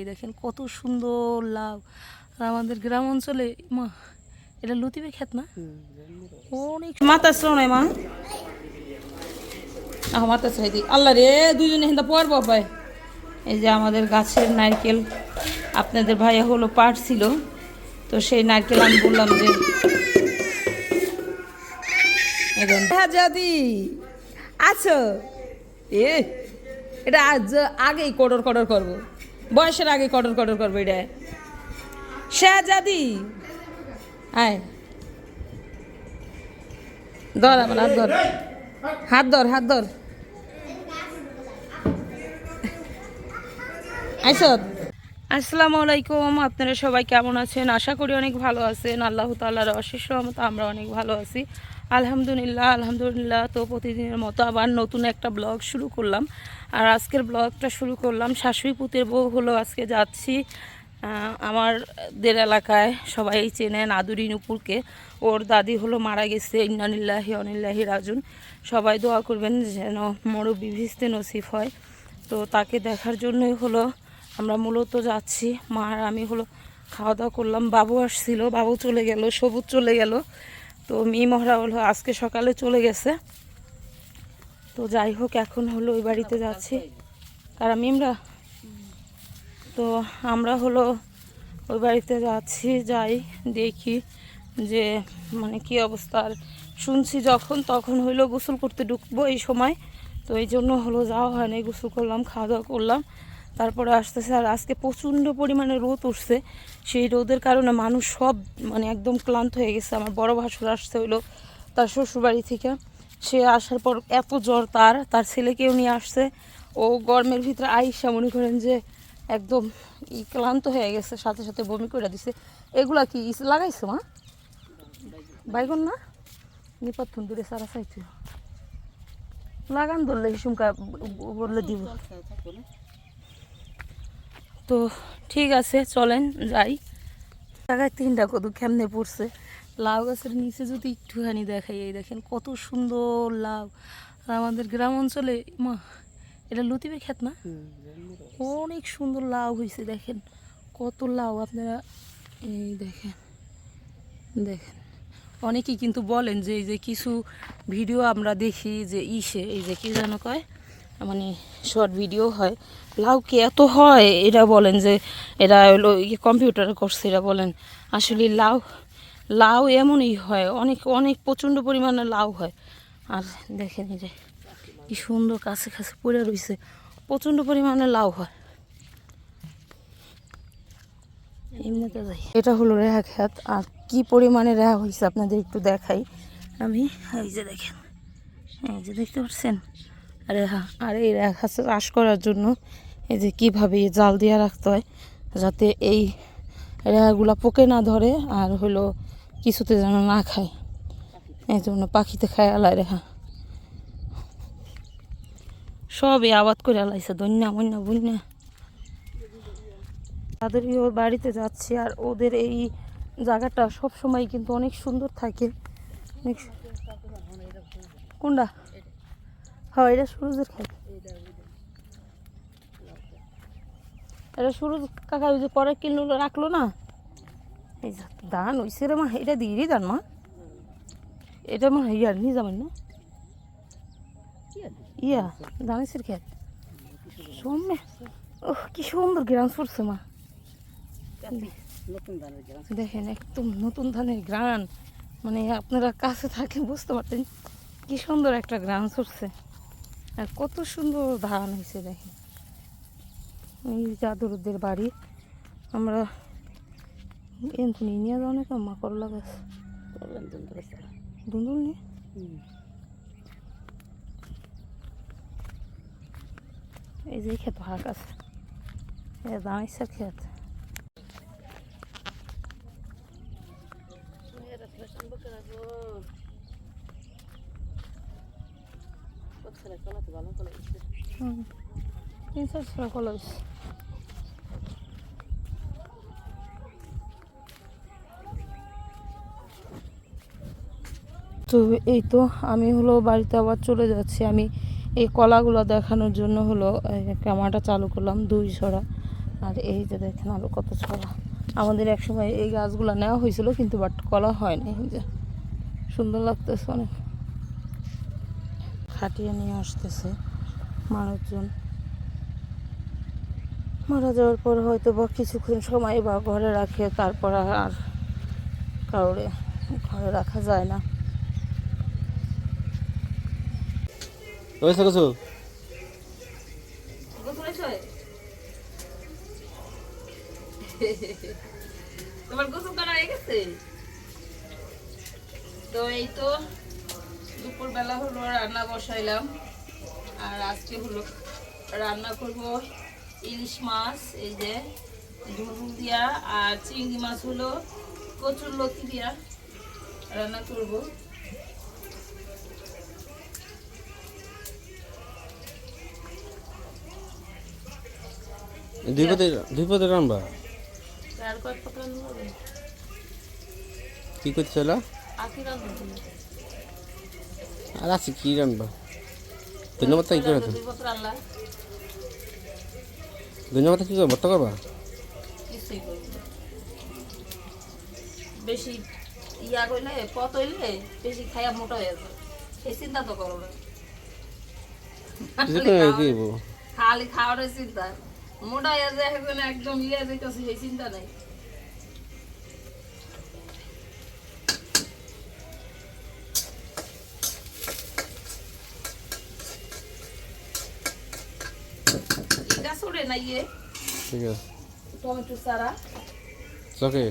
এই দেখেন কত সুন্দর লাউ। আর আমাদের গ্রাম অঞ্চলে মা এটা লতিবে খেত না? অনেক মাথা শোনায় মা? আহ মাথা চাই আল্লাহ রে দুজনে হিন্দা পর বাবাই এই যে আমাদের গাছের নারকেল আপনাদের ভাইয়া হলো পাড়ছিল তো সেই নারকেল আমি বললাম যে হ্যাঁ যদি আছো? এ এটা আজ আগেই কডর কডর করব। বয়সের আগে কডর কডর করবে এটা। শাহজাদি। আয়। ধর আমার হাত ধর। হাত ধর হাত ধর। আসসালামু আলাইকুম, আপনারা সবাই কেমন আছেন? আশা করি অনেক ভালো আছেন। আল্লাহ তাল্লাহর অশেষ রহমত আমরা অনেক ভালো আছি। আলহামদুলিল্লাহ আলহামদুলিল্লাহ, তো প্রতিদিনের মতো আবার নতুন একটা ব্লগ শুরু করলাম। আর আজকের ব্লগটা শুরু করলাম, শাশুড়ি পুতের বউ হলো আজকে যাচ্ছি আমাদের এলাকায়, সবাই চেনেন আদুরি নুপুরকে। ওর দাদি হলো মারা গেছে, ইন্নানিল্লাহি অনিল্লাহি রাজুন। সবাই দোয়া করবেন যেন মরবি ভিস্তে নসিফ হয়। তো তাকে দেখার জন্যই হলো আমরা মূলত যাচ্ছি। মা আর আমি হলো খাওয়া দাওয়া করলাম, বাবু আসছিল, বাবু চলে গেল, সবুজ চলে গেল। তো মি মহরা হলো আজকে সকালে চলে গেছে। তো যাই হোক, এখন হলো ওই বাড়িতে যাচ্ছি। কারা মিমরা? তো আমরা হলো ওই বাড়িতে যাচ্ছি, যাই, দেখি যে মানে কি অবস্থা। আর শুনছি যখন তখন হইল গোসল করতে ঢুকবো এই সময়। তো এই জন্য হলো যাওয়া হয় নাই গোসল করলাম, খাওয়া দাওয়া করলাম। তারপরে আসতেছে আর আজকে প্রচণ্ড পরিমাণে রোদ উঠছে। সেই রোদের কারণে মানুষ সব মানে একদম ক্লান্ত হয়ে গেছে। আমার বড় ভাসুর আসতে হইল তার শ্বশুরবাড়ি থেকে। সে আসার পর এত জ্বর তার তার ছেলেকেও নিয়ে আসছে। ও গরমের ভিতরে আইসা মনে করেন যে একদম ক্লান্ত হয়ে গেছে, সাথে সাথে বমি করে দিছে। এগুলা কি লাগাইছো, মা? বাইগন না? নিপাতন দূরে সারা চাইছো লাগান ধরলে হিসুমকা বললে দিব। তো ঠিক আছে চলেন যাই। জায়গায় তিনটা কদু কেমনে পড়ছে? লাউ গাছের নিচে যদি একটুখানি দেখাই এই দেখেন কত সুন্দর লাউ। আর আমাদের গ্রাম অঞ্চলে মা এটা লতিবে খেত না? অনেক সুন্দর লাউ হয়েছে দেখেন। কত লাউ আপনারা এই দেখেন দেখেন। অনেকেই কিন্তু বলেন যে এই যে কিছু ভিডিও আমরা দেখি যে ইসে এই যে কি যেন কয়? মানে শর্ট ভিডিও হয়। লাউ কি এত হয়? এটা বলেন যে, এরা হলো কম্পিউটারে করছে এরা বলেন। আসলে লাউ লাউ এমনই হয়, অনেক অনেক প্রচণ্ড পরিমাণে লাউ হয়। আর দেখেন যে, কি সুন্দর কাছে কাছে পড়ে রয়েছে প্রচণ্ড পরিমাণে লাউ হয়। এমনিতে যাই। এটা হলো রেহা খেত আর কি পরিমাণে রেহা হয়েছে আপনাদের একটু দেখাই। আমি, এই যে দেখেন, এই যে দেখতে পাচ্ছেন রেহা আর এই চাষ করার জন্য এই যে কীভাবে জাল দিয়ে রাখতে হয়, যাতে এই রেহাগুলা পোকে না ধরে আর হলো কিছুতে যেন না খায়। এই জন্য পাখিতে খায় আলায় রেহা। সবই আবাদ করে আলাইছে, দন্যা, মন্যা বন্যা তাদের ওই বাড়িতে যাচ্ছি আর ওদের এই জায়গাটা সব সময় কিন্তু অনেক সুন্দর থাকে। কোনটা? হ্যাঁ এটা সুরজের খেত এটা সুরজ কাকা ওই যে পরে কিনলো, রাখল না? এই দান হইছে রে মা, এটা দিয়ে দান মা। এটা মা ইয়ার নিয়ে যাবেন না? ইয়া দানেশের খেত। সৌম্য, ওহ, কি সুন্দর গ্রাম সরছে মা। দেখেন, একদম নতুন ধানের গ্রান। মানে আপনারা কাছে থাকেন বুঝতে পারতেন, কি সুন্দর একটা গ্রান সরছে। আর কত সুন্দর ধান হয়েছে দেখেন এই জাদুরদের বাড়ি আমরা এনথুনি নিয়ে যাও না কেমন করলা গাছ দুন্দুল নিয়ে? এই যে ক্ষেত ভাগ আছে। এ দাঁড়াইছে ক্ষেত হুম তো এই তো আমি হলো বাড়িতে আবার চলে যাচ্ছি। আমি এই কলাগুলো দেখানোর জন্য হলো ক্যামেরাটা চালু করলাম, দুই ছড়া। আর এই যে দেখেন আরও কত ছড়া। আমাদের এক সময় এই গাছগুলো নেওয়া হয়েছিল, কিন্তু বাট কলা হয়নি। সুন্দর লাগতেছে অনেক। খাটিয়ে নিয়ে আসতেছে মানুষজন মারা যাওয়ার পর হয়তো বা কিছুক্ষণ সময় বা ঘরে রাখে তারপর আর কাউরে ঘরে রাখা যায় না। তোমার গোসল করা হয়ে গেছে? তো এই তো দুপুরবেলা হলো রান্না বসাইলাম। আর আজকে হলো রান্না করব ইলিশ মাছ এই যে ঝুল দিয়া। আর চিংড়ি মাছ হলো কচুর লতি দিয়া রান্না করব। দুই পদে দুই পদে রানবা আর কয়েক পাতা রান্না কি আখি রান্না করব আর আছে কি রানবা ধন্যবাদ কি করে রান্না ধন্যবাদ কি করে ভর্তা করবা? করব। বেশি ইয়া করলে পত হইলে বেশি খাইয়া মোটা হয়ে যাবে সেই চিন্তা তো করো না। তো? খালি খাওয়ার চিন্তা। মোটা হয়ে যায় এখন একদম ইয়ে যেতেছে সেই চিন্তা নাই। এটা সরে না ইয়ে ঠিক আছে। টমেটো সারা চকে?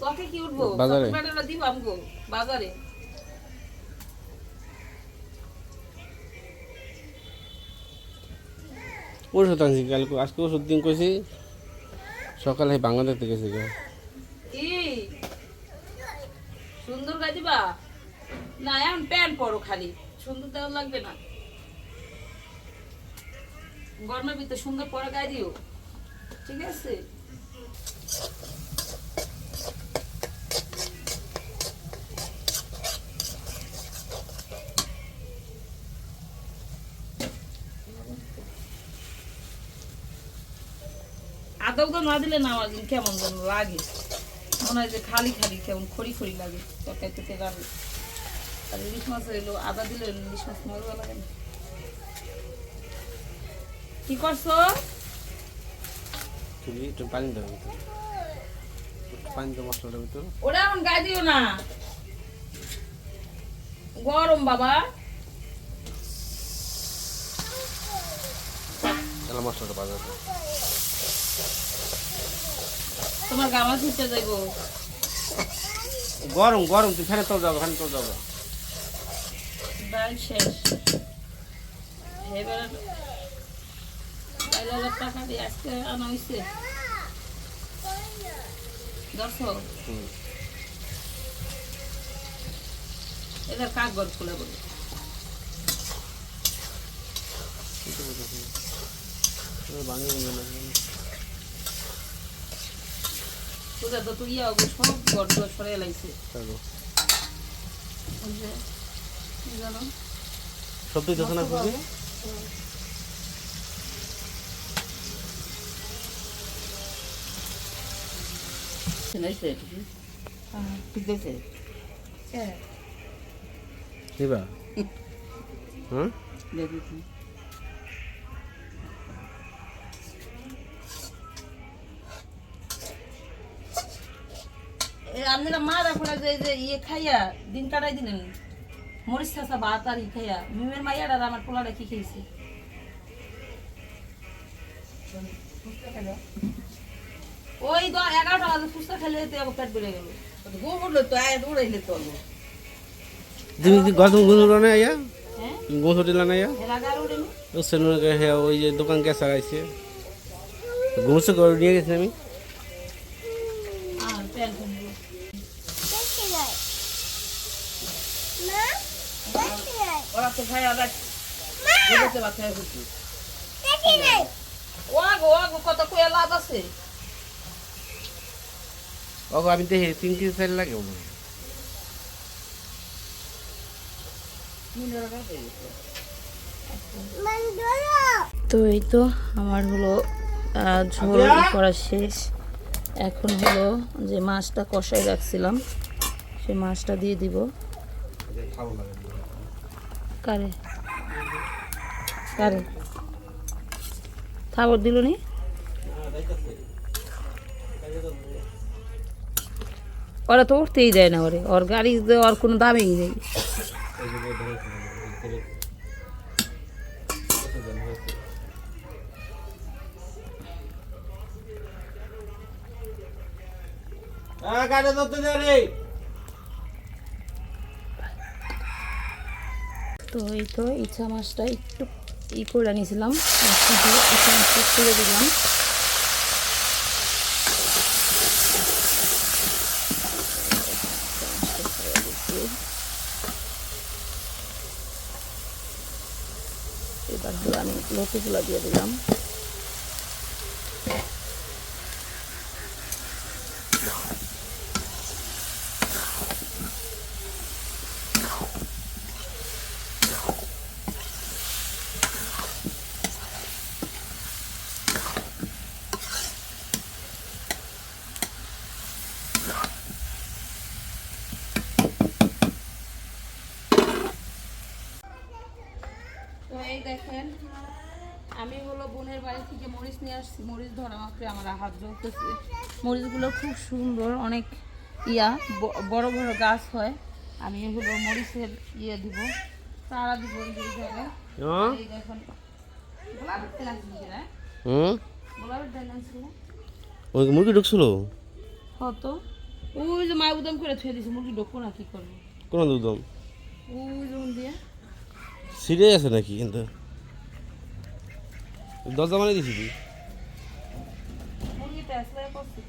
চকে কি উঠবো? বাজারে? চকলেটটা দিব আমগো বাজারে। ওষুধ আনছি কালকে আজকে ওষুধ দিন কইছি সকালে বাংলা দেখতে গেছি। কি? সুন্দর গাই দিবা? না এখন প্যান্ট পরো খালি সুন্দর দেওয়া লাগবে না। গরমের ভিতরে সুন্দর পরে গায়ে দিও। ঠিক আছে? আদৌ না দিলে না আমার কেমন যেন লাগে। মনে হয় যে খালি খালি, কেমন খড়ি খড়ি লাগে। তরকারি থেকে লাগে আর ইলিশ মাছ এলো আদা দিলে ইলিশ মাছ মজা লাগে না কি করছ? তুমি একটু পানি দাও পানি দাও মশলাটার ভিতরে। ওটা এখন গায়ে দিও না। গরম বাবা। তাহলে মশলাটা বাজার তোমার গামা ছুটতে যাইবো। গরম গরম তুই ফ্যানে তোর যাব ফ্যানে তোর যাব ডাল শেষ। এবার চার হাজার টাকা দিয়ে আজকে আনা হয়েছে দর্শক। এদের কাগজ খুলে বলি তোদের তো তুই আগে সব গড় সরে লাইছে সব তুই দেখো না দিবা আপনারা মা রাখুন যে এই যে ইয়ে খাইয়া দিন কাটাই দিলেন। মরিচ চাষা ভাত আর ই খাইয়া। মিমের মাইয়ার আর আমার পোলাটা কি খেয়েছে? ওই তো এগারোটা বাজে ফুচকা খেলে তো আমার পেট বেড়ে গেল। তুমি কি গতগুলো না আয়া হ্যাঁ? গোস দিলা না আয়া এর আগে আর উঠেনি ও সেলুনে হ্যাঁ ওই যে দোকান আগাইছে গোস করে নিয়ে গেছি আমি। ওরা তো ভাই আবার ও আগো আগো কত কয়ে লাভ আছে? আমি দেখি তিন কেজি চাল লাগে মনে তো এই তো আমার হলো ঝোল করা শেষ। এখন হলো যে মাছটা কষাই রাখছিলাম সে মাছটা দিয়ে দিব। কারে? কারে? থাবর দিল নি ওরা তো উঠতেই যায় না ওরে। ওর গাড়ি ওর কোনো দামেই নেই। রে। তো এই তো ইচ্ছা মাছটা একটু ই করে নিয়েছিলাম। তুলে দিলাম এবার হলো দিয়ে দিলাম তো এই দেখেন আমি হলো বোনের বাড়ি থেকে মরিচ নিয়ে আসছি। মরিচ ধরা মাত্রে আমার হাত জ্বলতেছে মরিচগুলো খুব সুন্দর অনেক ইয়া বড় বড় গাছ হয়। আমি হলো মরিচের ইয়ে দিব চারা দিব এই জায়গায় ওই মুরগি ঢুকছিল? কত ওই যে মা উদম করে থুয়ে দিছে মুরগি ঢোকো না কি করব? কোন দুদম ওই যেমন দিয়ে। সিরিয়াস আছে নাকি? কিন্তু। দরজা মানে দিছি করছে?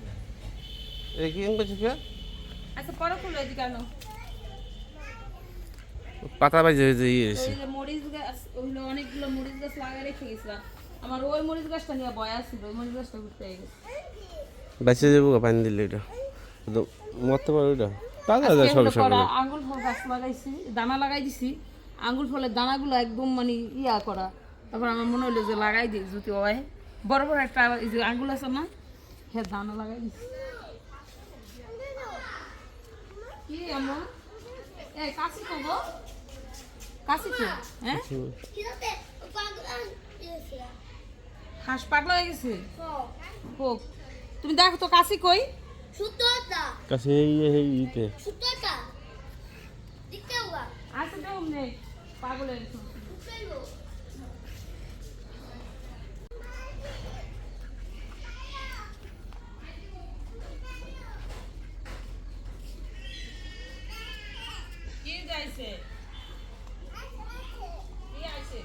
এই কি করছিস? আচ্ছা পরে খুলে এদিকে কেন পাতা বাজে যে ইয়ে এসে মরিচ গাছ অনেকগুলো মরিচ গাছ লাগাই রেখে গেছিলাম। আমার ওই মরিচ গাছটা নিয়ে বয়া ছিল ওই মরিচ গাছটা ঘুরতে গেছে। বাঁচে যাব পানি দিলে এটা তো মরতে পারো তাজা যায় সব সব আঙ্গুল ফল গাছ লাগাইছি দানা লাগাই দিছি। আঙ্গুল ফলের দানাগুলো একদম মানে ইয়া করা। তারপর আমার মনে হলো যে লাগাই দিই যদি হয়। বড় বড় একটা আঙ্গুল আছে না হ্যাঁ দানা লাগাই দিছি কি এমন এই কাশি গো। কাশি তো হ্যাঁ? হাঁস পাগলা হয়ে গেছে? হোক তুমি দেখো তো কাশি কই? সুতোটা। কাছে এই এই ইতে। সুতোটা। দিতে সুতোলো কি যাইছে কি আইছে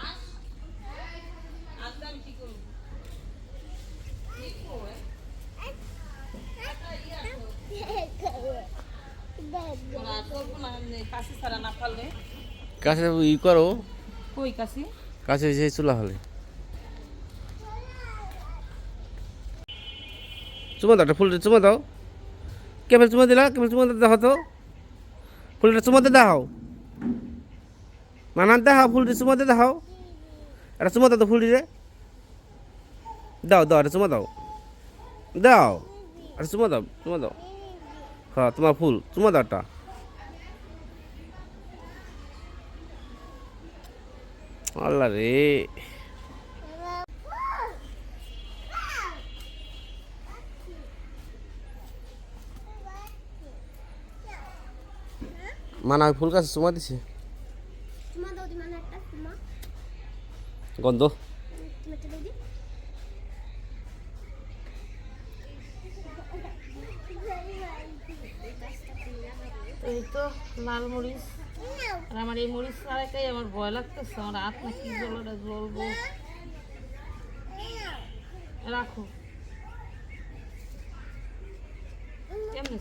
আস আজকে আমি কি করব কি করবে না করব না এমনি কাশি ছাড়া না পারলে? কাছে ই করো। কই কাশি কাছে সেই চুলা হলে। চুমা দাও ফুলটা চুমা দাও। কেবল চুমা দিলা কেবল চুমা দাও তো। ফুলটা চুমাতে দাও। মানান দাও ফুলটি চুমাতে দাও। একটা চুমা দাও তো ফুলটি রে দাও দাও একটা চুমা দাও। দাও একটা চুমা দাও চুমা দাও। হ্যাঁ তোমার ফুল চুমা আল্লাহ রে। মানা ফুল গাছে চুমা দিছে? একটা গন্ধ। এই তো লাল মরিচ। আর আমার এই মরিচ ছাড়াটাই আমার ভয় লাগতেছে, আমার হাত না কি জ্বলবো রাখো। কেমনে?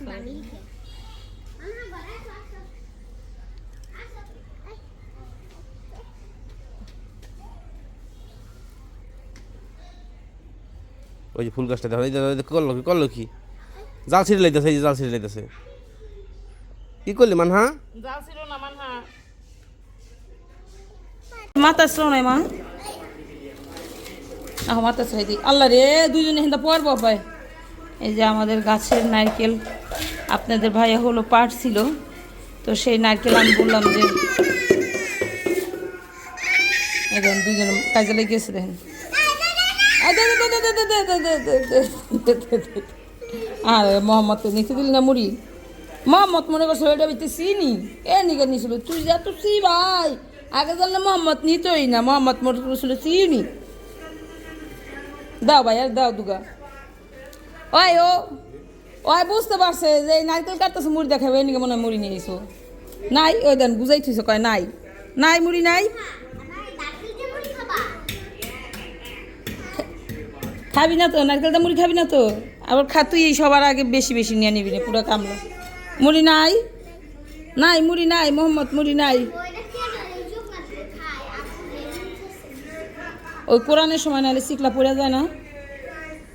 ওই যে ফুল গাছটা দেখো করল কি করল কি? জাল ছিঁড়ে লাইতেছে, এই যে জাল ছিঁড়ে লাইতেছে। কি করলি মানহা জাল না মানহা মাথা না মা আহ মাথা ছিল আল্লাহ রে দুজনে হিন্দা পরব ভাই এই যে আমাদের গাছের নারকেল আপনাদের ভাইয়া হলো পাট ছিল তো সেই নারকেল আমি বললাম যে দেখেন দুজন কাজে লেগেছে দেখেন আর মোহাম্মদকে নিতে দিল না মুড়ি মোহাম্মদ মনে করছিল এটা ভিতরে চিনি। এ নিকে নিছিল, তুই যা তো চি ভাই। আগে জানলে মোহাম্মদ নিতই না, মোহাম্মদ মনে করছিল চিনি। দাও ভাই, আর দাও দুগা। ওই ও, ওই বুঝতে পারছে যে নারকেল কাটতেছে, মুড়ি দেখাবে এনিকে মনে হয় মুড়ি নিয়ে এসো নাই, ওই দেন, বুঝাই থুইছে, কয় নাই। নাই মুড়ি নাই? খাবা না তো, নারকেলটা মুড়ি খাবি না তো? আবার খা, তুই এই সবার আগে বেশি বেশি নিয়ে নিবি না পুরো কামলা মুড়ি নাই? নাই মুড়ি নাই মোহাম্মদ মুড়ি নাই। ওই কোরআনের সময় নাহলে শিকলা পড়ে যায় না?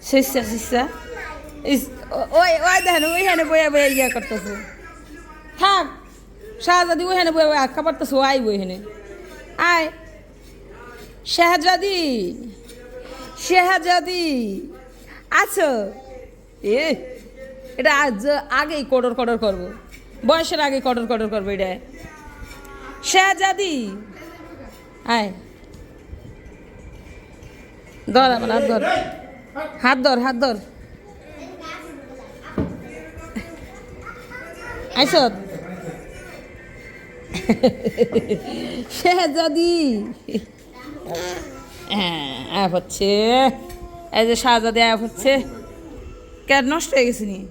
শেষা শেষা ইস, ও- ওই ওই দেখেন ওইখানে বইয়া বইয়া ইয়া করতেছে। থাক শাহজাদি ওইখানে বইয়া বইয়া আঁকা পারতেছে ও আইব ওইখানে আয়। শাহজাদি শাহজাদি। আছো? এ এটা আজ আগেই কডর কডর করব। বয়সের আগে কডর কডর করব এটা। শাহজাদি। আয়। ধর আমার হাত ধর। হাত ধর হাত ধর। আইস শেহজাদি। হ্যাঁ হচ্ছে। এই যে শাহজাদি হচ্ছে। Quer nós três, Aninha?